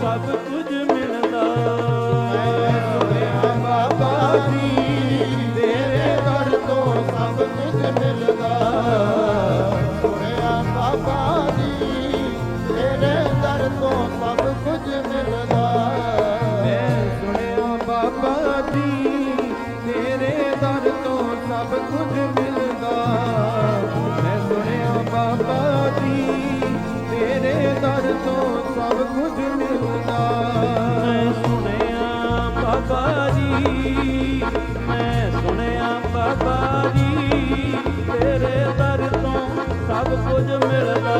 ਸਭ ਕੁਝ ਮਿਲਦਾ। ਮੈਂ ਸੁਣਿਆ ਬਾਬਾ ਜੀ। ਬਾਬਾ ਜੀ ਤੇਰੇ ਦਰ ਤੋਂ ਸਭ ਕੁਝ ਮਿਲਦਾ। ਮੈਂ ਸੁਣਿਆ ਬਾਬਾ ਜੀ ਤੇਰੇ ਦਰ ਤੋਂ ਸਭ ਕੁਝ ਮਿਲਦਾ। ਮੈਂ ਸੁਣਿਆ ਬਾਬਾ ਜੀ ਤੇਰੇ ਦਰ ਤੋਂ ਸਭ ਕੁਝ ਮਿਲਦਾ। ਮੈਂ ਸੁਣਿਆ ਬਾਬਾ ਸਭ ਕੁਝ ਮਿਲਦਾ